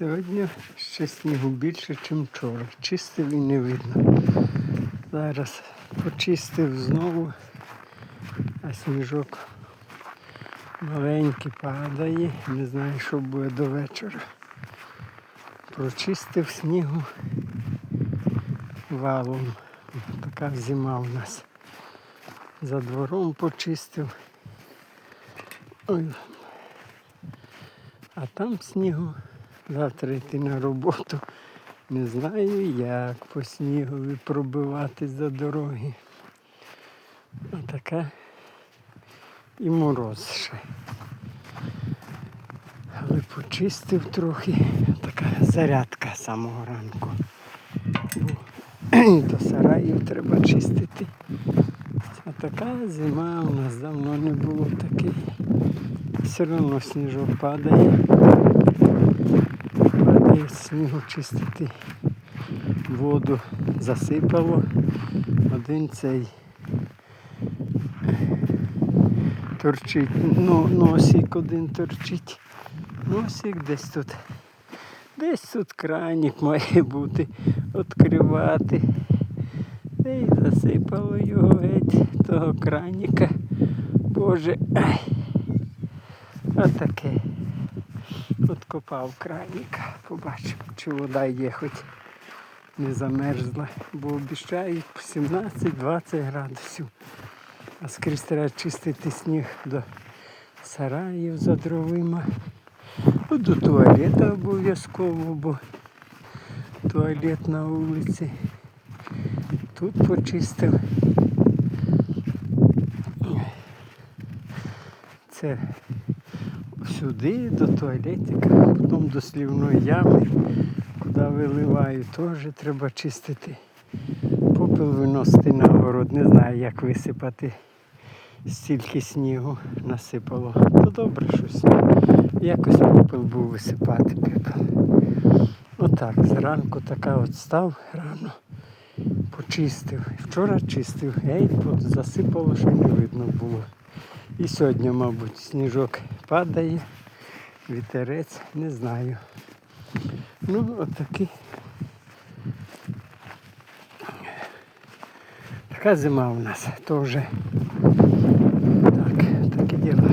Сьогодні ще снігу більше, ніж вчора. Чистив і не видно. Зараз почистив знову, а сніжок маленький падає. Не знаю, що буде до вечора. Прочистив снігу валом. Така зима у нас. За двором почистив. Ой. А там снігу завтра йти на роботу. Не знаю, як по снігові пробивати за дороги. А така і мороз ще. Але почистив трохи. Така зарядка самого ранку. Бо до сараїв треба чистити. А така зима у нас давно не було такий. Все одно сніжок падає. Падає снігу чистити. Воду засипало. Один цей торчить, ну, носик один торчить. Носик десь тут. Десь тут кранік має бути, відкривати. Та засипало його геть того краніка. Боже. Ай. Отаке. Откопав краніка. Побачимо, чи вода є хоч не замерзла. Бо обіцяють 17-20 градусів. А скрізь треба чистити сніг до сараїв за дровима. До туалету обов'язково, бо туалет на вулиці. Тут почистив. Це сюди, до туалетика, потім до слівної ями, куди виливаю, теж треба чистити. Попел виносити на город. Не знаю, як висипати. Стільки снігу насипало. То добре щось. Якось попел був висипати пепел. Отак, зранку така от став рано, почистив. Вчора чистив, геть засипало, що не видно було. І сьогодні, мабуть, сніжок падає, вітерець, не знаю. Ну, отакий. Така зима у нас теж. Так, такі діла.